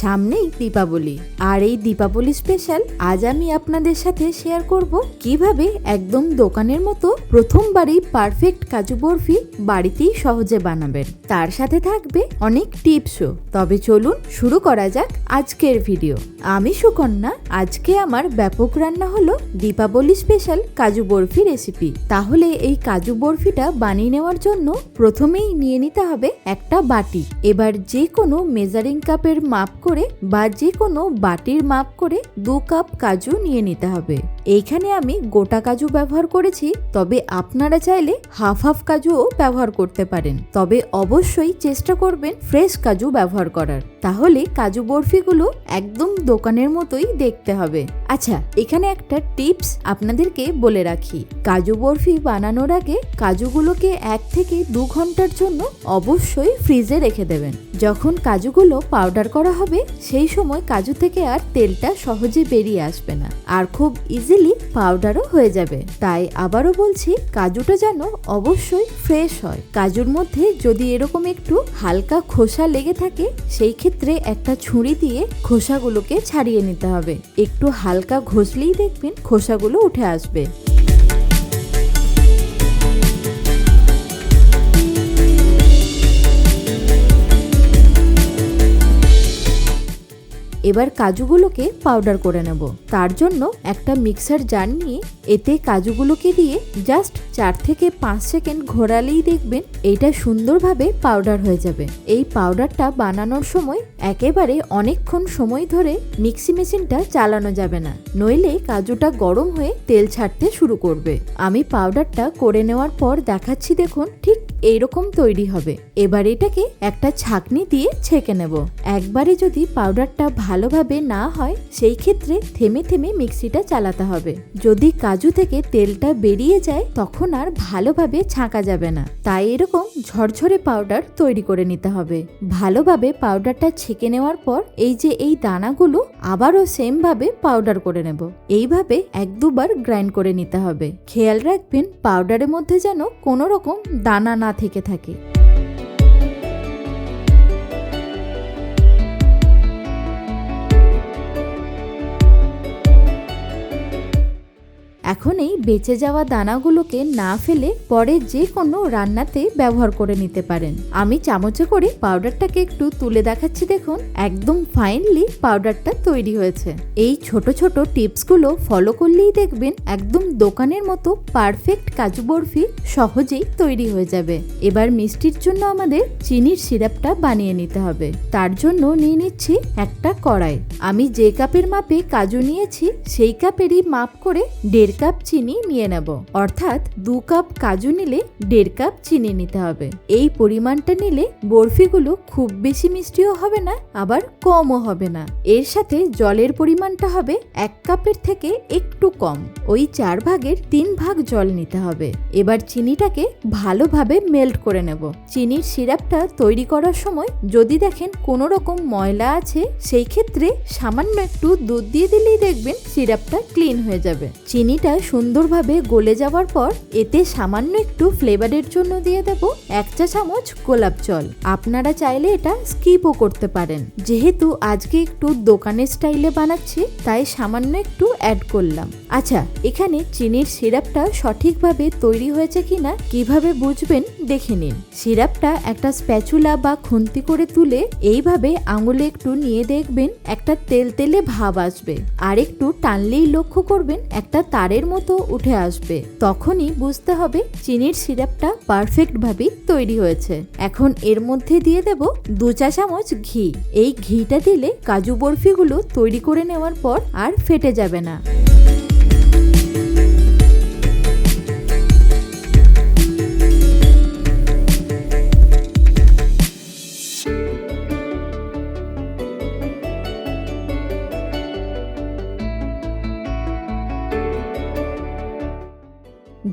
সামনেই দীপাবলি। আর এই দীপাবলি স্পেশাল আজ আমি আপনাদের সাথে শেয়ার করব কীভাবে একদম দোকানের মতো প্রথমবারই পারফেক্ট কাজু বরফি বাড়িতেই সহজে বানাবেন। তার সাথে থাকবে অনেক টিপসও তবে চলুন শুরু করা যাক আজকের ভিডিও আমি সুকন্যা, আজকে আমার ব্যাপক রান্না হলো দীপাবলি স্পেশাল কাজু বরফি রেসিপি তাহলে এই কাজু বরফিটা বানিয়ে নেওয়ার জন্য প্রথমেই নিয়ে নিতে হবে একটা বাটি। এবার যে কোনো মেজারিং কাপের মাপ করে বা যে কোনো বাটির মাপ করে দু কাপ কাজু নিয়ে নিতে হবে। এইখানে আমি গোটা কাজু ব্যবহার করেছি, তবে আপনারা চাইলে হাফ হাফ কাজুও ব্যবহার করতে পারেন। তবে অবশ্যই চেষ্টা করবেন ফ্রেশ কাজু ব্যবহার করার। তাহলে কাজু বরফিগুলো একদম দোকানের মতোই দেখতে হবে। আচ্ছা এখানে একটা টিপস আপনাদেরকে বলে রাখি। কাজু বরফি বানানোর আগে কাজুগুলোকে এক থেকে দু ঘণ্টার জন্য অবশ্যই ফ্রিজে রেখে দেবেন। যখন কাজুগুলো পাউডার করা হবে সেই সময় কাজু থেকে আর তেলটা সহজে বেরিয়ে আসবে না। আর খুব ইজিলি পাউডারও হয়ে যাবে। তাই আবারও বলছি, কাজুটা যেন অবশ্যই ফ্রেশ হয়। কাজুর মধ্যে যদি এরকম একটু হালকা খোসা লেগে থাকে, সেই ক্ষেত্রে একটা ছুরি দিয়ে খোসাগুলোকে ছাড়িয়ে নিতে হবে। একটু হালকা ঘষলেই দেখবেন খোসাগুলো উঠে আসবে। এবার কাজুগুলোকে পাউডার করে নেব। তার জন্য একটা মিক্সার জার নিয়ে এতে কাজুগুলোকে দিয়ে জাস্ট চার থেকে পাঁচ সেকেন্ড ঘোরালেই দেখবেন এটা সুন্দরভাবে পাউডার হয়ে যাবে। এই পাউডারটা বানানোর সময় একেবারে অনেকক্ষণ সময় ধরে মিক্সি মেশিনটা চালানো যাবে না। নইলে কাজুটা গরম হয়ে তেল ছাড়তে শুরু করবে। আমি পাউডারটা করে নেওয়ার পর দেখাচ্ছি দেখুন, ঠিক এইরকম তৈরি হবে। এবার এটাকে একটা ছাকনি দিয়ে ছেঁকে নেব। একবারে যদি পাউডারটা ভালোভাবে না হয়, সেই ক্ষেত্রে থেমে থেমে মিক্সিটা চালাতে হবে। যদি কাজু থেকে তেলটা বেরিয়ে যায়, তখন আর ভালোভাবে ছাঁকা যাবে না। তাই এরকম ঝরঝরে পাউডার তৈরি করে নিতে হবে। ভালোভাবে পাউডারটা ছেঁকে নেওয়ার পর এই যে এই দানাগুলো, আবারও সেম ভাবে পাউডার করে নেব। এইভাবে এক দুবার গ্রাইন্ড করে নিতে হবে। খেয়াল রাখবেন, পাউডারের মধ্যে যেন কোনো রকম দানা না থেকে থাকে। এখন এই বেঁচে যাওয়া দানাগুলোকে না ফেলে পরে যে কোনো রান্নাতে ব্যবহার করে নিতে পারেন। আমি চামচে করে পাউডারটাকে একটু তুলে দেখাচ্ছি দেখুন। একদম ফাইনলি পাউডারটা তৈরি হয়েছে। এই ছোট ছোট টিপসগুলো ফলো করলেই দেখবেন একদম দোকানের মতো পারফেক্ট কাজু বরফি সহজেই তৈরি হয়ে যাবে। এবার মিষ্টির জন্য আমাদের চিনির সিরাপটা বানিয়ে নিতে হবে। তার জন্য নিয়ে নিচ্ছি একটা কড়াই। আমি যে কাপের মাপে কাজু নিয়েছি, সেই কাপেরই মাপ করে দেড় কাপ চিনি নিয়ে নেব। অর্থাৎ দু কাপ কাজু নিলে দেড় কাপ চিনি নিতে হবে। এই পরিমাণটা নিলে বরফিগুলো খুব বেশি মিষ্টিও হবে না, আবার কমও হবে না। এর সাথে জলের পরিমাণটা হবে এক কাপের থেকে একটু কম। ওই চার ভাগের তিন ভাগ জল নিতে হবে। এবার চিনিটাকে ভালোভাবে মেল্ট করে নেব। চিনির সিরাপটা তৈরি করার সময় যদি দেখেন কোনো রকম ময়লা আছে, সেই ক্ষেত্রে সামান্য একটু দুধ দিয়ে দিলেই দেখবেন সিরাপটা ক্লিন হয়ে যাবে। চিনিটা সুন্দরভাবে গলে যাওয়ার পর এতে সামান্য একটু ফ্লেভারের জন্য দিয়ে দেব এক চা চামচ গোলাপ জল। আপনারা চাইলে এটা স্কিপও করতে পারেন। যেহেতু আজকে একটু দোকানের স্টাইলে বানাচ্ছি, তাই সামান্য একটু অ্যাড করলাম। আচ্ছা এখানে চিনির সিরাপটা সঠিকভাবে তৈরি হয়েছে কিনা কীভাবে বুঝবেন দেখে নিন। সিরাপটা একটা স্প্যাচুলা বা খুন্তি করে তুলে এইভাবে আঙুলে একটু নিয়ে দেখবেন একটা তেল তেলে ভাব আসবে। আর একটু টানলেই লক্ষ্য করবেন একটা তারের মতো উঠে আসবে। তখনই বুঝতে হবে চিনির সিরাপটা পারফেক্ট ভাবেই তৈরি হয়েছে। এখন এর মধ্যে দিয়ে দেব দু চা চামচ ঘি। এই ঘিটা দিলে কাজু বরফিগুলো তৈরি করে নেওয়ার পর আর ফেটে যাবে না।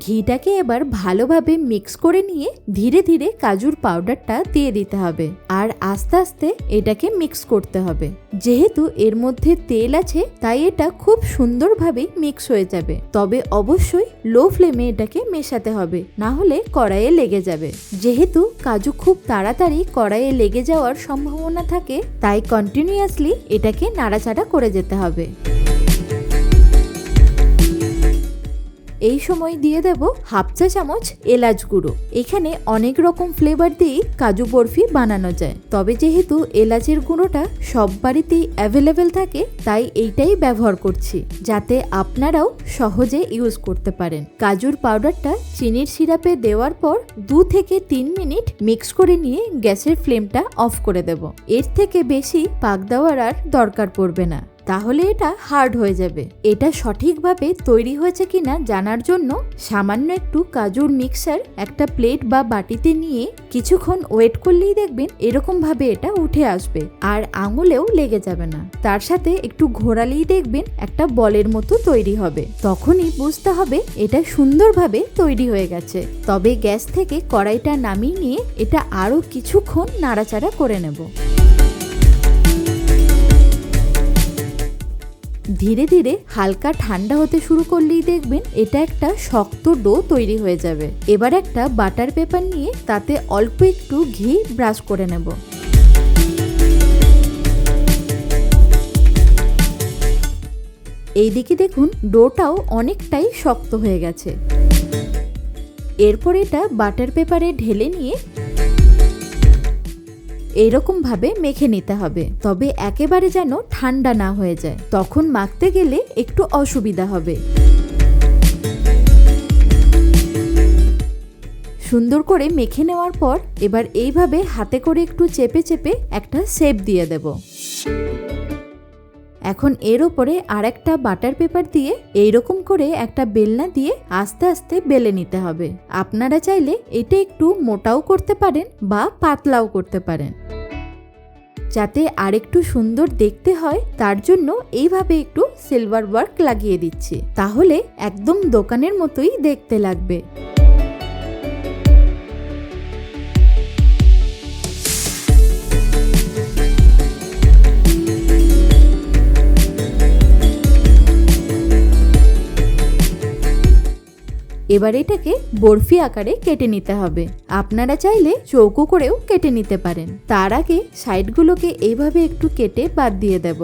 ঘিটাকে এবার ভালোভাবে মিক্স করে নিয়ে ধীরে ধীরে কাজুর পাউডারটা দিয়ে দিতে হবে। আর আস্তে আস্তে এটাকে মিক্স করতে হবে। যেহেতু এর মধ্যে তেল আছে, তাই এটা খুব সুন্দরভাবে মিক্স হয়ে যাবে। তবে অবশ্যই লো ফ্লেমে এটাকে মেশাতে হবে, না হলে কড়াইয়ে লেগে যাবে। যেহেতু কাজু খুব তাড়াতাড়ি কড়াইয়ে লেগে যাওয়ার সম্ভাবনা থাকে, তাই কন্টিনিউয়াসলি এটাকে নাড়াচাড়া করে যেতে হবে। এই সময় দিয়ে দেব হাফ চা চামচ এলাচ গুঁড়ো। এখানে অনেক রকম ফ্লেভার দিয়ে কাজু বরফি বানানো যায়। তবে যেহেতু এলাচের গুঁড়োটা সব বাড়িতেই অ্যাভেলেবেল থাকে, তাই এইটাই ব্যবহার করছি, যাতে আপনারাও সহজে ইউজ করতে পারেন। কাজুর পাউডারটা চিনির সিরাপে দেওয়ার পর দু থেকে তিন মিনিট মিক্স করে নিয়ে গ্যাসের ফ্লেমটা অফ করে দেব। এর থেকে বেশি পাক দেওয়ার আর দরকার পড়বে না। তাহলে এটা হার্ড হয়ে যাবে। এটা সঠিকভাবে তৈরি হয়েছে কিনা জানার জন্য সামান্য একটু কাজুর মিক্সার একটা প্লেট বা বাটিতে নিয়ে কিছুক্ষণ ওয়েট করলেই দেখবেন এরকম ভাবে এটা উঠে আসবে আর আঙুলেও লেগে যাবে না। তার সাথে একটু ঘোরালেই দেখবেন একটা বলের মতো তৈরি হবে। তখনই বুঝতে হবে এটা সুন্দরভাবে তৈরি হয়ে গেছে। তবে গ্যাস থেকে কড়াইটা নামিয়ে নিয়ে এটা আরও কিছুক্ষণ নাড়াচাড়া করে নেব। ধীরে ধীরে হালকা ঠান্ডা হতে শুরু করলেই দেখবেন এটা একটা শক্ত ডো তৈরি হয়ে যাবে। এবার একটা বাটার পেপার নিয়ে তাতে অল্প একটু ঘি ব্রাশ করে নেব। এইদিকে দেখুন ডোটাও অনেকটাই শক্ত হয়ে গেছে। এরপর এটা বাটার পেপারে ঢেলে নিয়ে এইরকম ভাবে মেখে নিতে হবে। তবে একেবারে যেন ঠান্ডা না হয়ে যায়। তখন মাখতে গেলে একটু অসুবিধা হবে। সুন্দর করে মেখে নেওয়ার পর এবার এইভাবে হাতে করে একটু চেপে চেপে একটা শেপ দিয়ে দেব। এখন এর ওপরে আর একটা বাটার পেপার দিয়ে এইরকম করে একটা বেলনা দিয়ে আস্তে আস্তে বেলে নিতে হবে। আপনারা চাইলে এটা একটু মোটাও করতে পারেন বা পাতলাও করতে পারেন। যাতে আরেকটু সুন্দর দেখতে হয়, তার জন্য এইভাবে একটু সিলভার ওয়ার্ক লাগিয়ে দিচ্ছি। তাহলে একদম দোকানের মতোই দেখতে লাগবে। এবার এটাকে বরফি আকারে কেটে নিতে হবে। আপনারা চাইলে চৌকো করেও কেটে নিতে পারেন। তার আগে সাইডগুলোকে এইভাবে একটু কেটে বাদ দিয়ে দেব।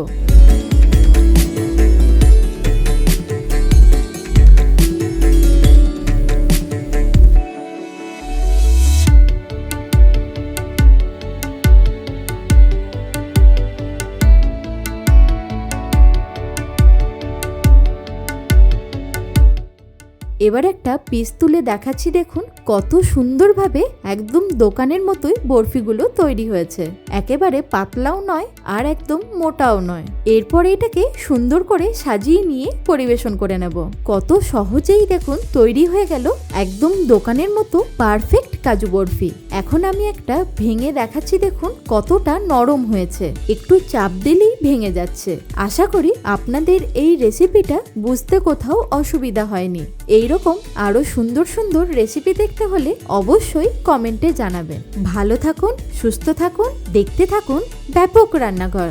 এবার একটা পিস তুলে দেখাচ্ছি দেখুন, কত সুন্দরভাবে একদম দোকানের মতোই বরফিগুলো তৈরি হয়েছে। একেবারে পাতলাও নয় আর একদম মোটাও নয়। এরপর এটাকে সুন্দর করে সাজিয়ে নিয়ে পরিবেশন করে নেব। কত সহজেই দেখুন তৈরি হয়ে গেল একদম দোকানের মতো পারফেক্ট কাজু বরফি। এখন আমি একটা ভেঙে দেখাচ্ছি দেখুন, কতটা নরম হয়েছে। একটু চাপ দিলেই ভেঙে যাচ্ছে। আশা করি আপনাদের এই রেসিপিটা বুঝতে কোথাও অসুবিধা হয়নি। এইরকম আরও সুন্দর সুন্দর রেসিপি দেখতে হলে অবশ্যই কমেন্টে জানাবেন। ভালো থাকুন, সুস্থ থাকুন, দেখতে থাকুন ব্যাপক রান্নাঘর।